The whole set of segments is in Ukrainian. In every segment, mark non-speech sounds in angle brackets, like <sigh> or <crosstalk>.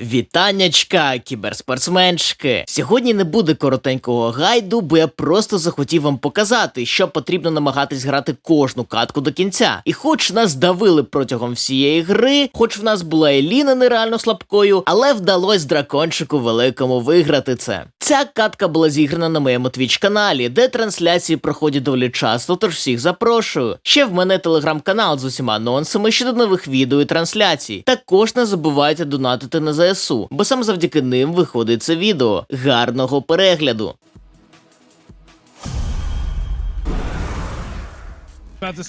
Вітаннячка, кіберспортсменшки! Сьогодні не буде коротенького гайду, бо я просто захотів вам показати, що потрібно намагатись грати кожну катку до кінця. І хоч нас давили протягом всієї гри, хоч в нас була Еліна нереально слабкою, але вдалось дракончику великому виграти це. Ця катка була зіграна на моєму твіч каналі, де трансляції проходять доволі часто, тож всіх запрошую. Ще в мене телеграм-канал з усіма анонсами щодо нових відео і трансляцій. Також не забувайте донатити на ЗСУ, ЗСУ, бо саме завдяки ним виходить це відео. Гарного перегляду!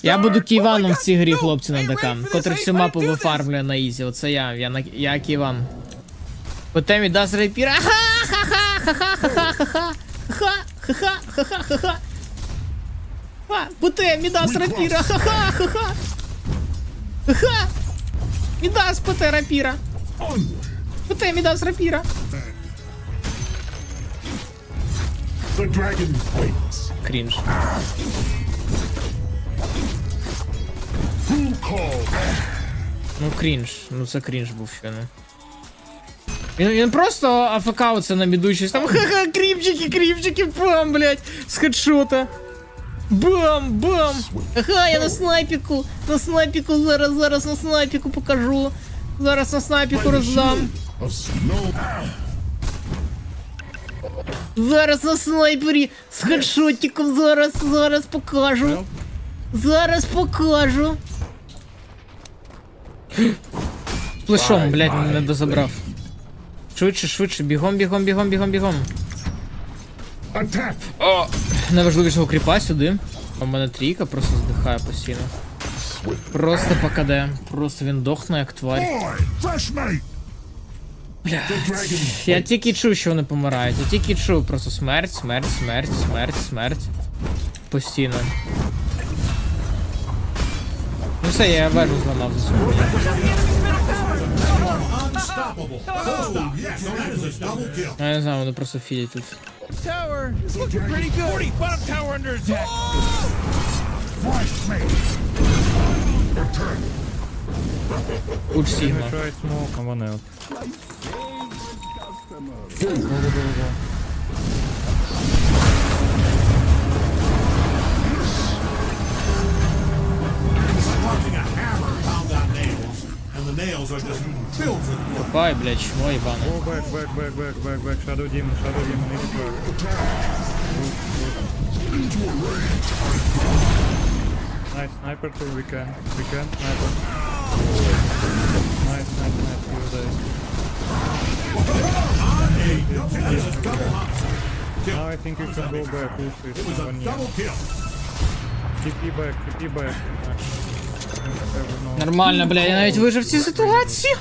Я буду ківаном в цій грі, хлопці, на ДК, котрий всю мапу вифармлює на Ізі. Оце я, я на я ківан. Потім і даст рейпіра. Ха-ха-ха-ха-ха-ха-ха-ха. Ха-ха-ха-ха-ха-ха. Ха, потім і даст рапіра. Ха-ха-ха-ха. Ха. І даст поте рапіра. По темі дасть рапіра. The dragon waits. Крінж. Who called? Ну крінж, ну це крінж був щойно. Він, він просто АФК оце на мідучість там ха-ха, кріпчики, кріпчики, бам, блядь, з хедшота. Бам, бам! Ага, я на снайпіку, на снайпіку зараз, зараз на снайпіку покажу. Зараз на снайпіку роздам. Зараз на снайпері з хедшотиком зараз, зараз покажу. Зараз покажу. Плешом, блядь, не дозабрав. Швидше, швидше, бігом, бігом, бігом, бігом, бігом. Attack. Найважливішого кріпа сюди. У мене трійка просто здихає постійно. Просто покаде. Просто він дохне як тварь. Бля. Я тільки чув, що вони помирають. Я тільки чув просто смерть, смерть, смерть, смерть, смерть. Постійно. Ну все, я вежу зламав за собою. Я не знаю, вони просто фідять тут. tower Усі. Замічають смоком, вони от. Да-да-да-да. Копай, бля, чмо ебаный. О, бэк, бэк, бэк, бэк, бэк, бэк, шаду Димон, шаду Димон, иди бэк. Найс, снайпер тур, we can, we can, sniper. Nice, nice, nice, you die. Now I think you can go back, push it. It was a double kill. TP back, TP back. Нормально, бля, я навіть вижив в цій ситуації.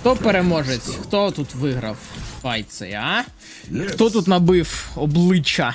Хто переможець? Хто тут виграв файт цей, а? Хто тут набив обличчя?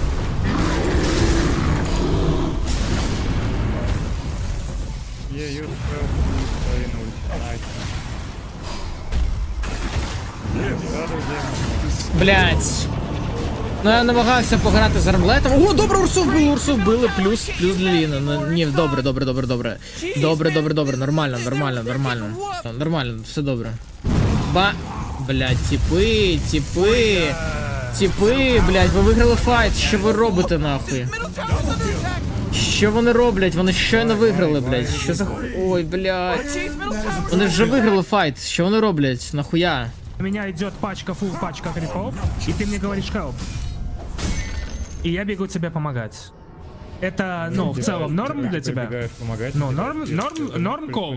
you spell please in ult. Nice. Блять. Ну я намагався пограти з армлетом. О, добре, урсу вбили, урсу вбили, плюс, плюс для Ліна. Ну, ні, добре, добре, добре, добре. Добре, добре, добре, нормально, нормально, нормально. Нормально, все добре. Ба. Блять, тіпи, тіпи. Тіпи, блять, ви виграли файт. Що ви робите нахуй? Що вони роблять? Вони щойно виграли, блядь. Що за Ой, блять. Вони вже виграли файт. Що вони роблять? Нахуя? У меня идет пачка, фул пачка крипов, и ты мне говоришь help. И я бегу тебе помогать. Это, ну, в целом норм для тебя? Помогать. Ну, норм- норм- норм кол.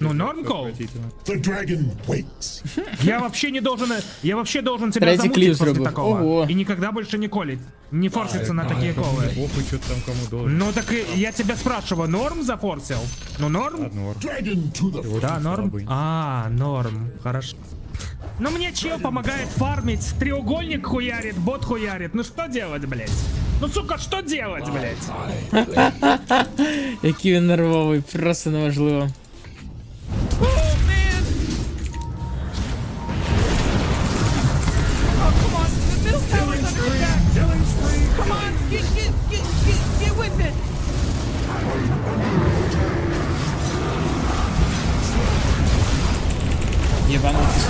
Ну, норм кол. отвратительно. The dragon waits. <laughs> Я вообще не должен, я вообще должен тебя Третий замутить клип после зробив. такого. Ого. И никогда больше не колить. Не форситься на такие колы. Похуй, что там кому должен. Ну так и я тебя спрашиваю, норм зафорсил? Ну норм? The front. Да, норм. А, норм, хорошо. Ну мне чел помогает фармить, треугольник хуярит, бот хуярит. Ну что делать, блять? Ну сука, что делать, блять? Який <laughs> він нервовий, просто неважливо.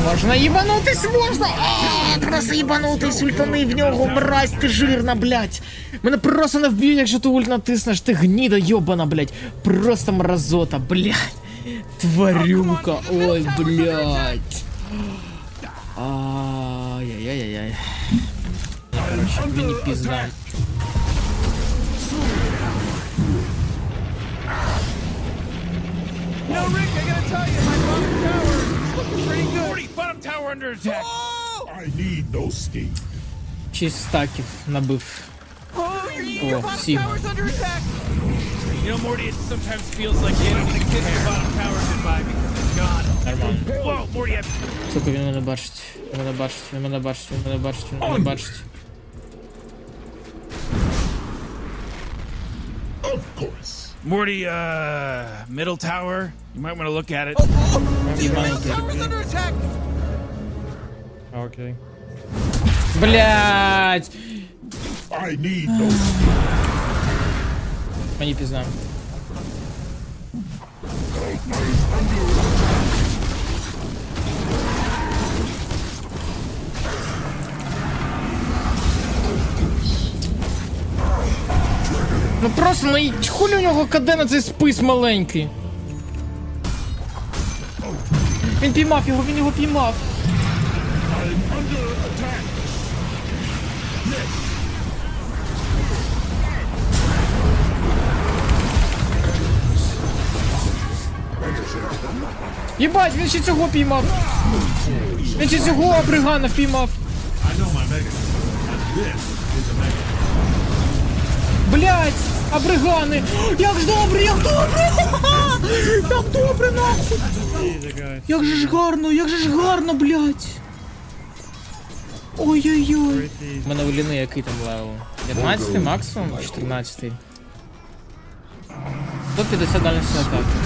Можна, єбанутись можна! А, Просто єбанутись, ультани в нього, мразь, ти жирна, блядь! Мене просто не вб'ють, якщо ти ульт натиснеш, ти гніда йобана, блядь! Просто мразота, блядь! Тварюка, ой, блядь! Ай-яй-яй-яй. Короче, мені пізда. You know, Rick, I gotta tell you, my bottom tower is looking pretty good. Forty bottom tower under attack. Oh! I need those skis. Шість стаків набив. Oh, your, your Oh, bottom see. tower's under attack. You know, Morty, it sometimes feels like the end of the kiss your bottom tower goodbye because it's gone. Нормально. Whoa, Morty, I Сука, він мене бачить. Він мене бачить, він мене бачить, він мене бачить, він мене бачить. Of course. Morty, uh, middle tower. You might want to look at it. Єбанутий. tower's under attack. Окей. Блять! I need those Мені пізна. Ну просто ну і хулі у нього КД на цей спис маленький. Він піймав його, він його піймав. Єбать, він ще цього піймав. Він ще цього абригана впіймав. Блять, абригани. Як ж добре, як добре. <laughs> Як добре, нахуй. Як же ж гарно, як же ж гарно, блять. Ой-ой-ой. У мене у який там левел? 15 максимум? 14. 150 дальності атаки.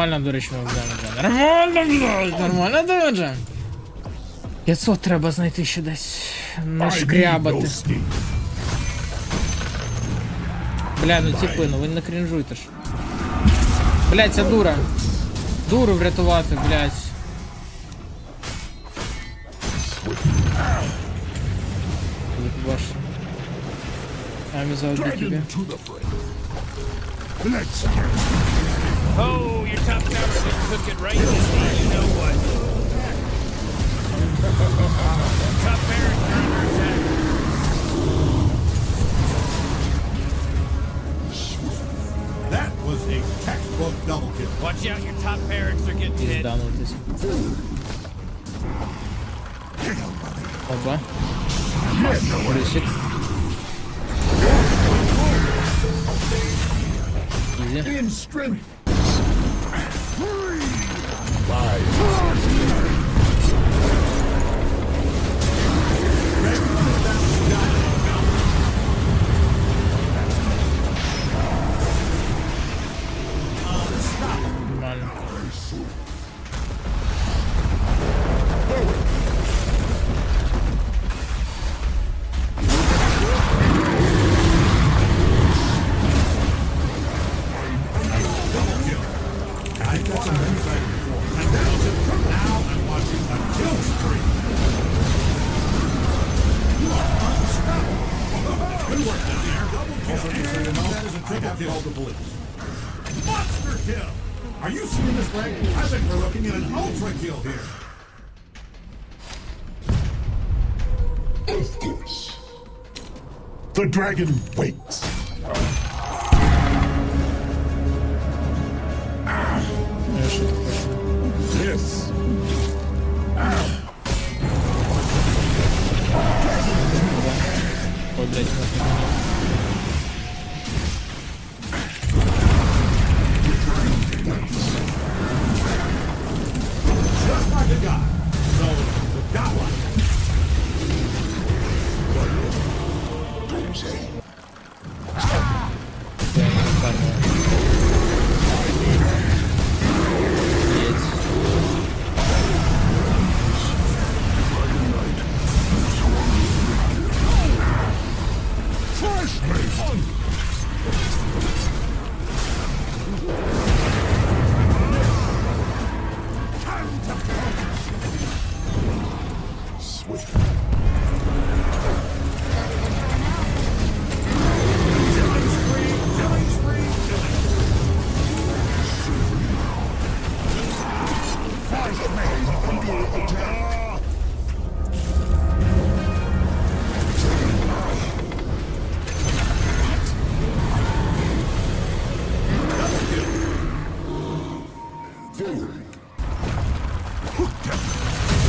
Нормально, до речі, ми вдаємо. Нормально, блядь, нормально демеджа. 500 треба знайти ще десь. Не I need шкрябати. those skis. Бля, ну типи, ну ви не крінжуйте ж. Блять, ця дура. Дуру врятувати, блять. Коли побачиш. Амі заодні тобі. Oh, your top tower just took it right to the you know what. top barracks are under attack. That was a textbook double kill. Watch out, your top barracks are getting He's hit. done with this. Oh, Hold on. What is it? Easy. In strength. Нормально. Monster kill! Are you seeing this Greg? I think we're looking at an ultra kill here. Of course. The dragon waits. Yes.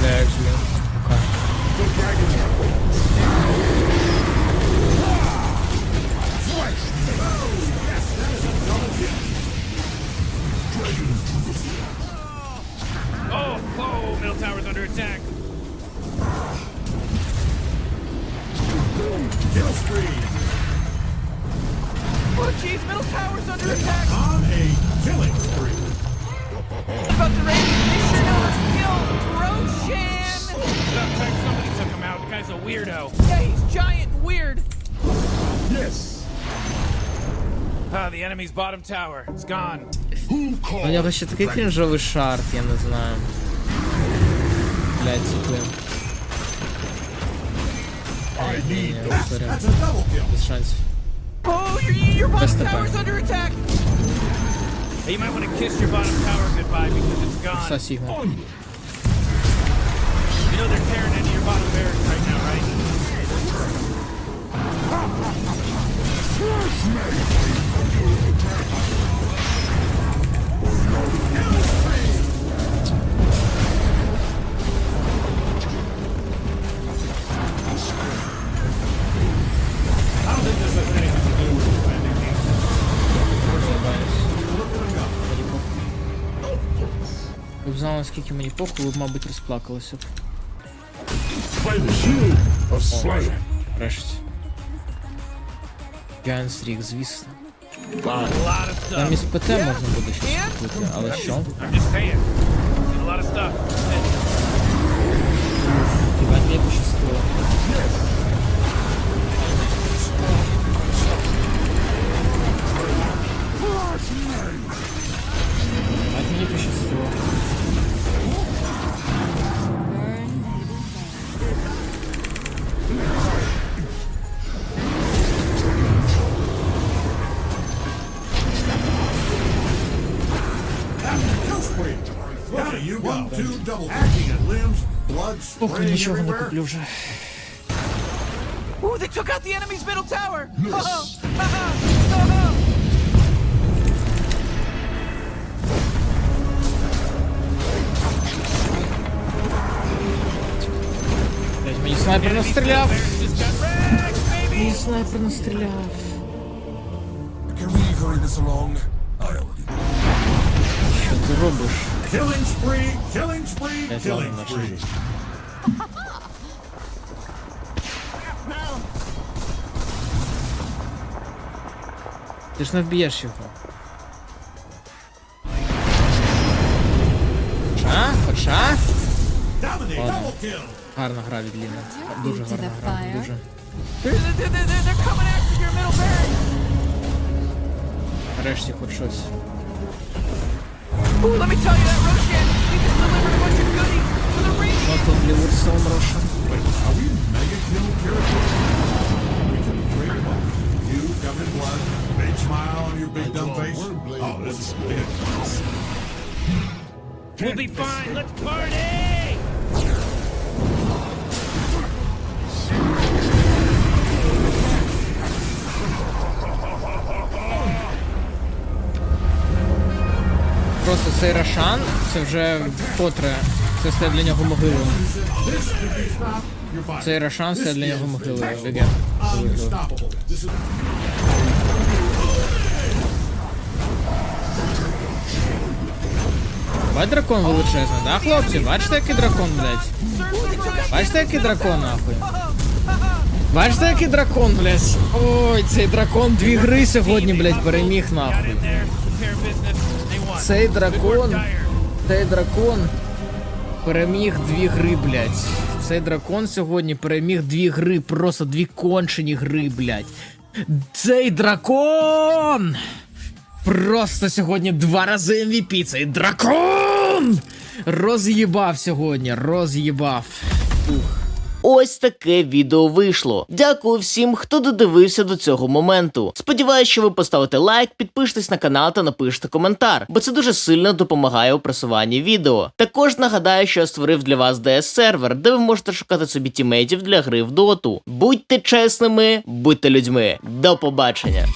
Бля, як же він. Пока. Oh, weirdo. Yeah, he's giant and weird. yes. Ah, the enemy's bottom tower. It's gone. Who У called нього ще такий крінжовий шарт, я не знаю. Блядь, ціпи. I need Ні, those сорі. That's a double kill. Без шансів. Oh, your, your bottom Best of tower's time. under attack! Hey, you might want to kiss your bottom tower goodbye because it's gone. Все, Сігма. You know they're tearing into your Б знала, скільки мені похуй, б, мабуть, розплакалася б. by the shield of Slayer. Решті. Giants Рік, звісно. A lot of stuff. Замість ПТ можна буде щось купити, але що? I'm just saying. spraying нічого не everywhere. куплю вже. Ooh, they took out the enemy's middle tower! Yes. Oh, oh, <laughs> Блять, мені снайпер настріляв. Barracks just got wrecked, baby! Мені снайпер настріляв. Can we hurry this along? I already Що ти робиш? Killing spree, killing spree, That's killing all spree. Ти ж не вб'єш його. Хоча? Хоча? Dominate, Ладно. double kill. Гарна гра від Ліни. Дуже гарна гра. Дуже. They're, they're, they're, they're coming after your middle barracks! Нарешті хоч щось. Ooh, let me tell you that Roshan, he just delivered a bunch of goodies for the Rangers! Not only Warsaw Russia. Are we mega kill characters? We can trade them up. You covered in blood. Big smile on your big dumb face. Oh, this is big. We'll be fine. Let's party! Цей Рошан, це вже вкотре. Це стає для нього могилою. Цей Рошан стає для нього могилою. Бать дракон величезний, да, хлопці? Бачите, який дракон, блядь? Бачите, який дракон, нахуй? Бачите, який дракон, блядь? Ой, цей дракон дві гри сьогодні, блядь, переміг, нахуй. Цей дракон, цей дракон переміг дві гри, блядь. Цей дракон сьогодні переміг дві гри, просто дві кончені гри, блядь. Цей дракон! Просто сьогодні два рази MVP. Цей дракон! Роз'їбав сьогодні, роз'їбав. Ось таке відео вийшло. Дякую всім, хто додивився до цього моменту. Сподіваюсь, що ви поставите лайк, підпишетесь на канал та напишете коментар, бо це дуже сильно допомагає у просуванні відео. Також нагадаю, що я створив для вас DS сервер, де ви можете шукати собі тімейтів для гри в доту. Будьте чесними, будьте людьми. До побачення.